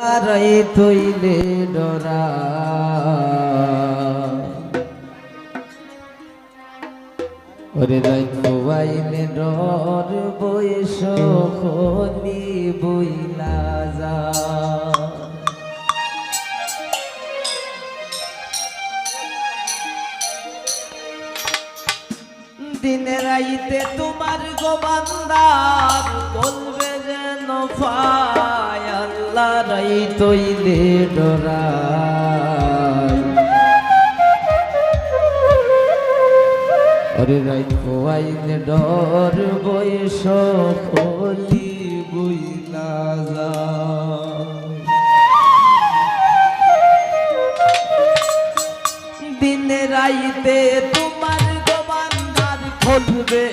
রাই তৈলে ডরা। ওরে রাই কোয়াইলে ডর বৈশ খনি বইলা যা। দিনে রাইতে তোমার গোবান্দার বলবে যেন পায় আল্লাহ রাই তৈলে ডরাই। রাই খোয়াইলে ডর বয়স খলি বুইলা যায়। দিনে রাইতে তোমার গোবান্দার খুলবে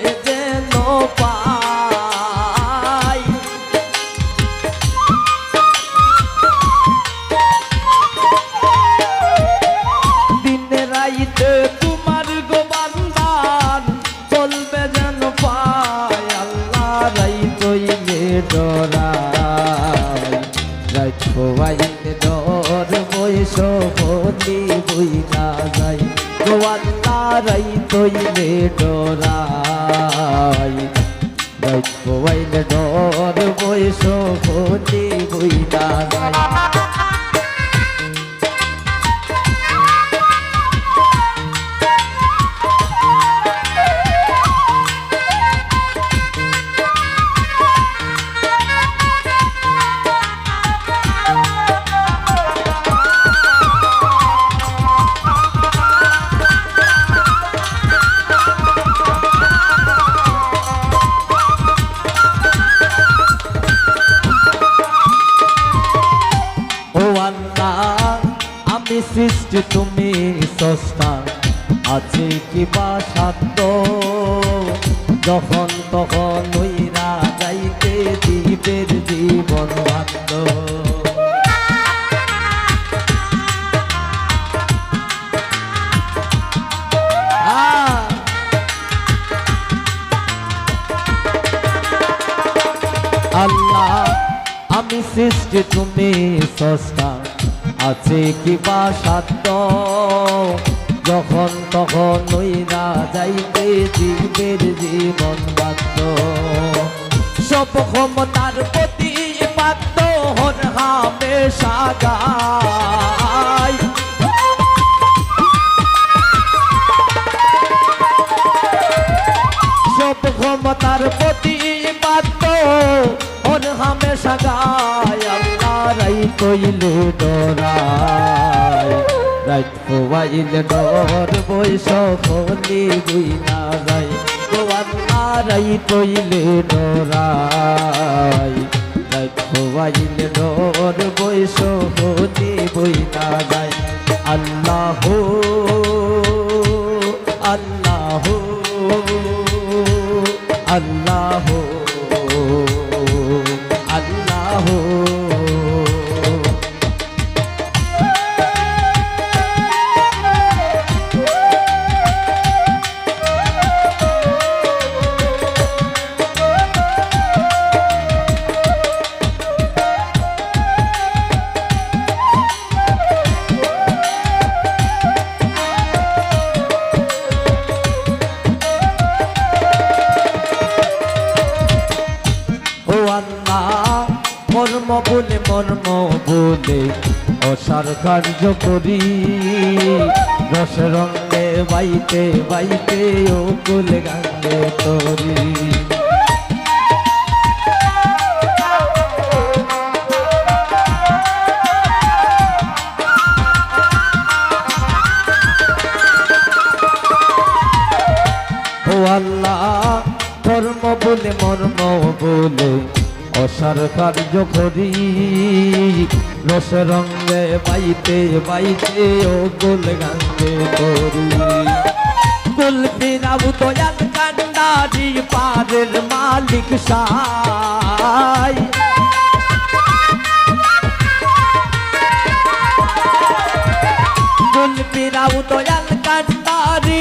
রাই খোয়াইলে ডর হলি বইলা যাই গোয়াল্লা রাই তৈলে ডরাই। রাই খোয়াইলে ডর হলি বইলা যাই। সৃষ্টি তুমি সস্তা আছে কি বা সাধ্য? যখন তখন ওইরা যাইতে দ্বীপের জীবন আহ! আল্লাহ, আমি সৃষ্টি তুমি সস্তা আছে কি বা সাধ্য যখন তখন ওইরা যাইতে জীবের জীবন বাধ্য। সব ক্ষমতার প্রতি বাধ্য হন হামে সাগায় সব ক্ষমতার প্রতি বাধ্য ওর হামেশা গায় কইলে ডরায়। কোয়াইলে ডর বৈশ হলি যায়। আল্লাহ রাই কইলে ডরায়। কোয়াইলে ডর বৈশ হলি যায়। আল্লাহ আল্লাহ আল্লাহ আল্লাহ। মর্ম বলে অসার কার্য করি। রস রঙে বাইতে বাইতে ও কুল গাঙ্গে তরি। আল্লাহ, ধর্ম বলে মর্ম বলে অসার কার্য করি। রস রঙে বাইতে বাইতে ও গোল গাঙ্গে করি। কুলপি নাবু দয়াল কান্ডারি, পারের মালিক সাই। কুলপি নাবু দয়াল কান্ডারি,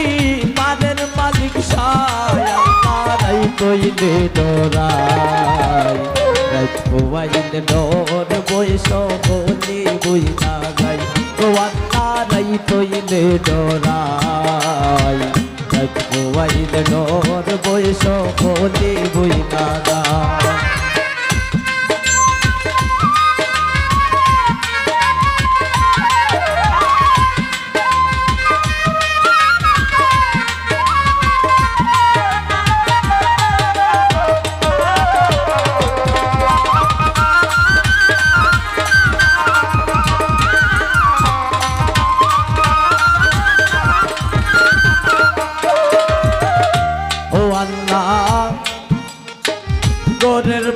পারের মালিক সাই। আমার কইলে ডরাই। রাত হইলে ডর বৈশ হলি বই না যাই গো আল্লাহ রাত হইলে ডরাই হইলে ডর হলি বই না যায়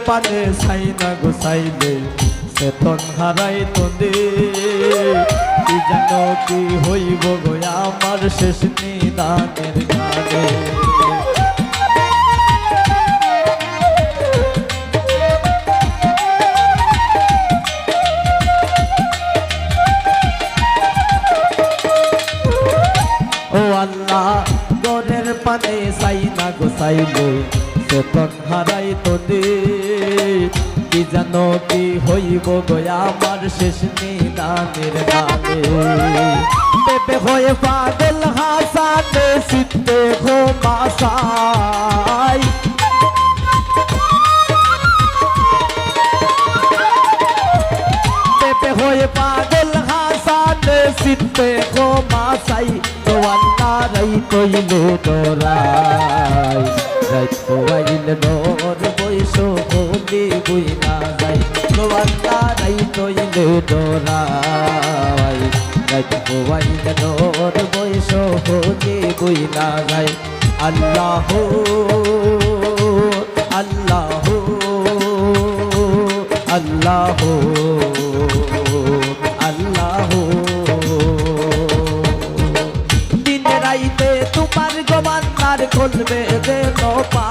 গোরের পানে ছাই না গোসাইলে চেতন হারাই তোদে। কি জানো কি হইব গো আমার শেষ নিদানের গানে? ও আল্লাহ গরের পানে সাই না গোসাইলে চেতন হারাই তোদে কি জানো কি হইব গয়া আমার শেষ নিদানের গানে। পেপে হয়ে পাগল হাসানে সিদ্ধে হো মাসাই পেপে হয়ে পাগল হাসান সিদ্ধে গো মাসাই তো আল্লাহ রাই কইলে ডরাই রাই কইলে ডর বৈশ বলি বুই না যাই। তো আল্লাহ রাই কইলে ডরাই রাই কইলে ডর বৈশ বলি বুই না যাই। আল্লাহ আল্লাহ আল্লাহ। আর খুলবে যেন পা